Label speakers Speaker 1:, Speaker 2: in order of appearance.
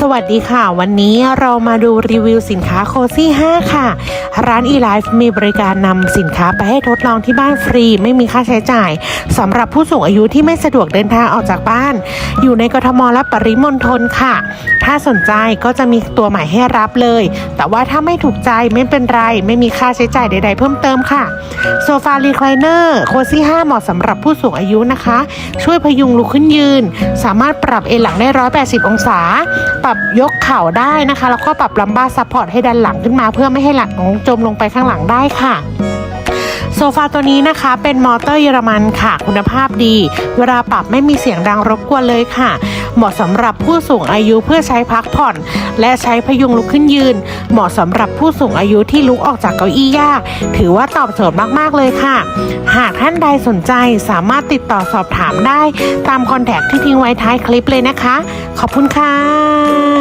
Speaker 1: สวัสดีค่ะ วันนี้เรามาดูรีวิวสินค้าโคซี่5ค่ะ ร้าน eLife มีบริการนำสินค้าไปให้ทดลองที่บ้านฟรี ไม่มีค่าใช้จ่ายสำหรับผู้สูงอายุที่ไม่สะดวกเดินทางออกจากบ้าน อยู่ในกทมและปริมณฑลค่ะ ถ้าสนใจก็จะมีตัวใหม่ให้รับเลย แต่ว่าถ้าไม่ถูกใจไม่เป็นไร ไม่มีค่าใช้จ่ายใด ๆ เพิ่มเติมค่ะโซฟารีคลายเนอร์โคซี่5เหมาะสำหรับผู้สูงอายุนะคะ ช่วยพยุงลุกขึ้นยืน สามารถปรับเอนหลังได้ 180 องศาปรับยกเข่าได้นะคะ แล้วก็ปรับลัมบ้าซัพพอร์ตให้ดันหลังขึ้นมา เพื่อไม่ให้หลังจมลงไปข้างหลังได้ค่ะ โซฟาตัวนี้นะคะเป็นมอเตอร์เยอรมันค่ะ คุณภาพดี เวลาปรับไม่มีเสียงดังรบกวนเลยค่ะ เหมาะสำหรับผู้สูงอายุเพื่อใช้พักผ่อน และใช้พยุงลุกขึ้นยืน เหมาะสำหรับผู้สูงอายุที่ลุกออกจากเก้าอี้ยาก ถือว่าตอบโจทย์มากๆเลยค่ะ หากท่านใดสนใจสามารถติดต่อสอบถามได้ ตามคอนแทคที่ทิ้งไว้ท้ายคลิปเลยนะคะ ขอบคุณค่ะ